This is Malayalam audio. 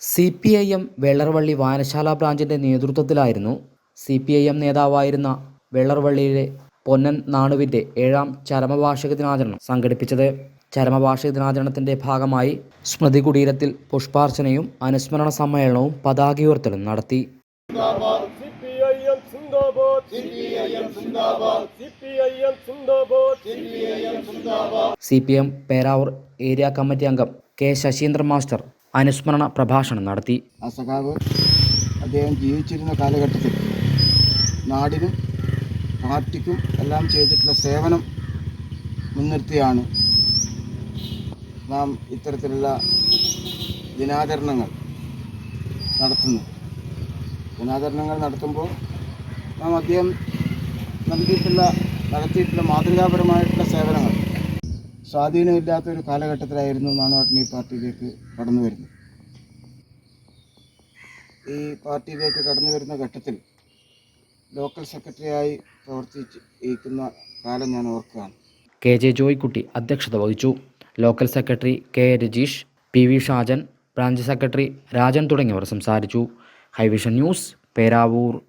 C P I M Vellarvalli വായനശാല ബ്രാഞ്ചിന്റെ നേതൃത്വത്തിലായിരുന്നു സി പി ഐ എം നേതാവായിരുന്ന വെള്ളർവള്ളിയിലെ പൊന്നൻ നാണുവിന്റെ ഏഴാം ചരമവാർഷിക ദിനാചരണം സംഘടിപ്പിച്ചത്. ചരമവാർഷിക ദിനാചരണത്തിന്റെ ഭാഗമായി സ്മൃതി കുടീരത്തിൽ പുഷ്പാർച്ചനയും അനുസ്മരണ സമ്മേളനവും പതാക ഉയർത്തലും നടത്തി. Zindabad. CPIM zindabad. CPIM zindabad. CPIM zindabad. C P M Peravoor area committee അംഗം കെ ശശീന്ദ്രൻ മാസ്റ്റർ അനുസ്മരണ പ്രഭാഷണം നടത്തി. ആ സഖാവ് അദ്ദേഹം ജീവിച്ചിരുന്ന കാലഘട്ടത്തിൽ നാടിനും പാർട്ടിക്കും എല്ലാം ചെയ്തിട്ടുള്ള സേവനം മുൻനിർത്തിയാണ് നാം ഇത്തരത്തിലുള്ള ദിനാചരണങ്ങൾ നടത്തുന്നത്. ദിനാചരണങ്ങൾ നടത്തുമ്പോൾ നാം അദ്ദേഹം നൽകിയിട്ടുള്ള നടത്തിയിട്ടുള്ള മാതൃകാപരമായിട്ടുള്ള സേവനങ്ങൾ സ്വാധീനമില്ലാത്ത ഒരു കാലഘട്ടത്തിലായിരുന്നു നാണുവാട്ടിനി പാർട്ടിയിലേക്ക് കടന്നു വരുന്നത്. ഈ പാർട്ടിയിലേക്ക് കടന്നു വരുന്ന ഘട്ടത്തിൽ ലോക്കൽ സെക്രട്ടറിയായി പ്രവർത്തിച്ചിരിക്കുന്ന കാലം ഞാൻ ഓർക്കുകയാണ്. കെ ജെ ജോയ്ക്കുട്ടി അധ്യക്ഷത വഹിച്ചു. Local secretary K Rajeesh P V Shajan branch secretary Rajan തുടങ്ങിയവർ സംസാരിച്ചു. Highvision news Peravoor.